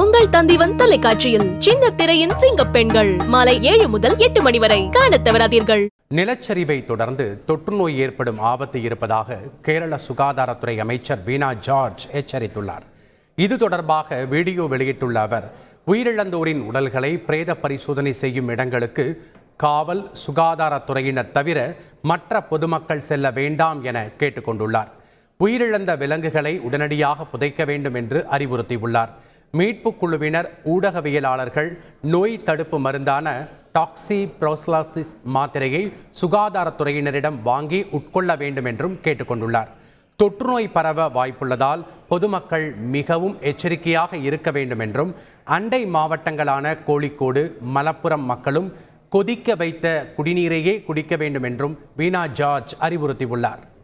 உங்கள் தந்திவன் தொலைக்காட்சியில் சின்ன திரையின் சிங்க பெண்கள். மாலை ஏழு முதல் எட்டு மணி வரை காண தவறாதீர்கள். நிலச்சரிவை தொடர்ந்து தொற்றுநோய் ஏற்படும் ஆபத்து இருப்பதாக கேரள சுகாதாரத்துறை அமைச்சர் வீணா ஜார்ஜ் எச்சரித்துள்ளார். இது தொடர்பாக வீடியோ வெளியிட்டுள்ள அவர் உயிரிழந்தோரின் உடல்களை பிரேத பரிசோதனை செய்யும் இடங்களுக்கு காவல் சுகாதாரத்துறையினர் தவிர மற்ற பொதுமக்கள் செல்ல வேண்டாம் என கேட்டுக்கொண்டுள்ளார். உயிரிழந்த விலங்குகளை உடனடியாக புதைக்க வேண்டும் என்று அறிவுறுத்தியுள்ளார். மீட்புக் குழுவினர் ஊடகவியலாளர்கள் நோய் தடுப்பு மருந்தான டாக்ஸி ப்ரோஸ்லாசிஸ் மாத்திரையை சுகாதாரத்துறையினரிடம் வாங்கி உட்கொள்ள வேண்டும் என்றும் கேட்டுக்கொண்டுள்ளார். தொற்றுநோய் பரவ வாய்ப்புள்ளதால் பொதுமக்கள் மிகவும் எச்சரிக்கையாக இருக்க வேண்டும் என்றும் அண்டை மாவட்டங்களான கோழிக்கோடு மலப்புரம் மக்களும் கொதிக்க வைத்த குடிநீரையே குடிக்க வேண்டும் என்றும் வீணா ஜார்ஜ் அறிவுறுத்தியுள்ளார்.